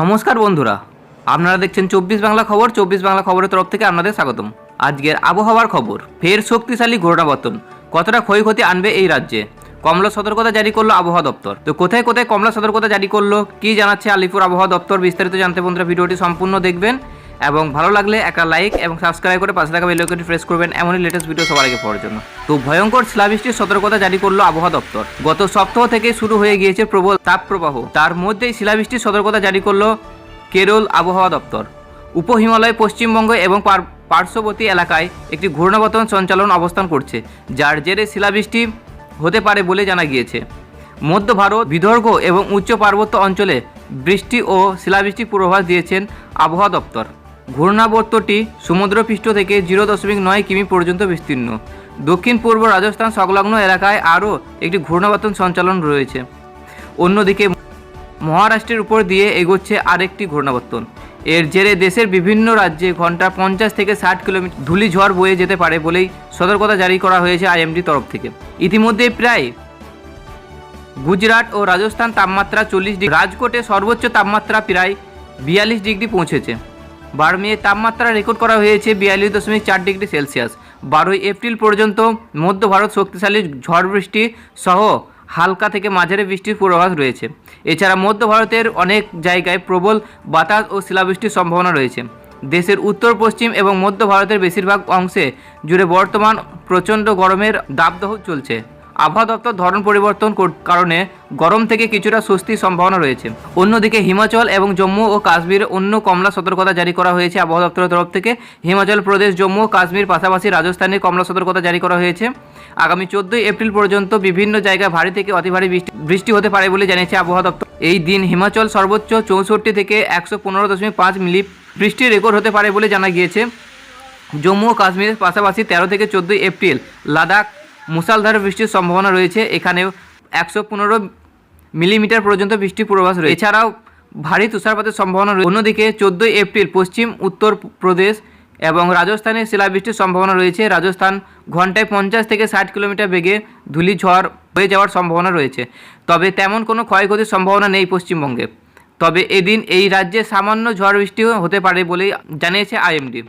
নমস্কার বন্ধুরা, আপনারা দেখছেন চব্বিশ বাংলা খবর, চব্বিশ বাংলা খবরের তরফ থেকে আপনাদের স্বাগতম। আজকের আবহাওয়ার খবর, ফের শক্তিশালী ঘূর্ণাবর্তন, কতটা ক্ষয়ক্ষতি আনবে এই রাজ্যে? কমলা সতর্কতা জারি করল আবহাওয়া দপ্তর। তো কোথায় কোথায় কমলা সতর্কতা জারি করল, কি জানাচ্ছে আলিপুর আবহাওয়া দপ্তর? বিস্তারিত জানতে বন্ধুরা, ভিডিওটি সম্পূর্ণ দেখবেন। এবং ভালো লাগলে একটা লাইক এবং সাবস্ক্রাইব করে পাশে থাকা বেলকনটি প্রেস করবেন। এমনই লেটেস্ট ভিডিও সবার আগে পাওয়ার জন্য। তো ভয়ঙ্কর শিলাবৃষ্টির সতর্কতা জারি করল আবহাওয়া দপ্তর। গত সপ্তাহ থেকে শুরু হয়ে গিয়েছে প্রবল তাপপ্রবাহ। তার মধ্যেই শিলাবৃষ্টির সতর্কতা জারি করল কেরল আবহাওয়া দপ্তর। উপহিমালয়, পশ্চিমবঙ্গ এবং পার- পার্শ্ববর্তী এলাকায় একটি ঘূর্ণাবর্তন সঞ্চালন অবস্থান করছে, যার জেরে শিলাবৃষ্টি হতে পারে বলে জানা গিয়েছে। মধ্য ভারত, বিদর্ভ এবং উচ্চ পার্বত্য অঞ্চলে বৃষ্টি ও শিলাবৃষ্টি পূর্বাভাস দিয়েছেন আবহাওয়া দপ্তর। ঘূর্ণাবর্তটি সমুদ্রপৃষ্ঠ থেকে জিরো দশমিক নয় কিমি পর্যন্ত বিস্তীর্ণ। দক্ষিণ পূর্ব রাজস্থান সংলগ্ন এলাকায় আরও একটি ঘূর্ণাবর্তন সঞ্চালন রয়েছে। অন্যদিকে মহারাষ্ট্রের উপর দিয়ে এগোচ্ছে আরেকটি ঘূর্ণাবর্তন। এর জেরে দেশের বিভিন্ন রাজ্যে ঘণ্টা পঞ্চাশ থেকে ষাট কিলোমিটার ধুলি ঝড় বয়ে যেতে পারে বলেই সতর্কতা জারি করা হয়েছে আইএমডি তরফ থেকে। ইতিমধ্যে প্রায় গুজরাট ও রাজস্থান তাপমাত্রা চল্লিশ ডিগ্রি, রাজকোটে সর্বোচ্চ তাপমাত্রা প্রায় বিয়াল্লিশ ডিগ্রি পৌঁছেছে। বার্মিয়ে তাপমাত্রা রেকর্ড করা হয়েছে বিয়াল্লিশ দশমিক চার ডিগ্রি সেলসিয়াস। বারোই এপ্রিল পর্যন্ত মধ্য ভারত শক্তিশালী ঝড় বৃষ্টি সহ হালকা থেকে মাঝারি বৃষ্টির পূর্বাভাস রয়েছে। এছাড়া মধ্য ভারতের অনেক জায়গায় প্রবল বাতাস ও শিলাবৃষ্টির সম্ভাবনা রয়েছে। দেশের উত্তর, পশ্চিম এবং মধ্য ভারতের বেশিরভাগ অংশে জুড়ে বর্তমান প্রচণ্ড গরমের দাবদাহ চলছে। আবহাওয়া দপ্তর ধরন পরিবর্তন কর- কারণে গরম থেকে কিছুটা স্বস্তির সম্ভাবনা রয়েছে। অন্যদিকে হিমাচল এবং জম্মু ও কাশ্মীরে অন্য কমলা সতর্কতা জারি করা হয়েছে আবহাওয়া দপ্তরের তরফ থেকে। হিমাচল প্রদেশ, জম্মু ও কাশ্মীর পাশাপাশি রাজস্থানে কমলা সতর্কতা জারি করা হয়েছে। আগামী চোদ্দোই এপ্রিল পর্যন্ত বিভিন্ন জায়গায় ভারী থেকে অতি ভারী বৃষ্টি বৃষ্টি হতে পারে বলে জানিয়েছে আবহাওয়া দপ্তর এই দিন হিমাচল সর্বোচ্চ চৌষট্টি থেকে একশো পনেরো দশমিক পাঁচ মিলি বৃষ্টির রেকর্ড হতে পারে বলে জানা গিয়েছে। জম্মু ও কাশ্মীরের পাশাপাশি তেরো থেকে চোদ্দোই এপ্রিল লাদাখ মুসালধারে বৃষ্টির সম্ভাবনা রয়েছে। এখানেও একশো পনেরো মিলিমিটার পর্যন্ত বৃষ্টির পূর্বাভাস রয়েছে। এছাড়াও ভারী তুষারপাতের সম্ভাবনা রয়েছে অন্যদিকে চোদ্দোই এপ্রিল পশ্চিম, উত্তর প্রদেশ এবং রাজস্থানে শিলাবৃষ্টির সম্ভাবনা রয়েছে। রাজস্থান ঘন্টায় পঞ্চাশ থেকে ষাট কিলোমিটার বেগে ধূলি ঝড় হয়ে যাওয়ার সম্ভাবনা রয়েছে। তবে তেমন কোনো ক্ষয়ক্ষতির সম্ভাবনা নেই পশ্চিমবঙ্গে। তবে এদিন এই রাজ্যে সামান্য ঝড় বৃষ্টিও হতে পারে বলেই জানিয়েছে আইএমডি।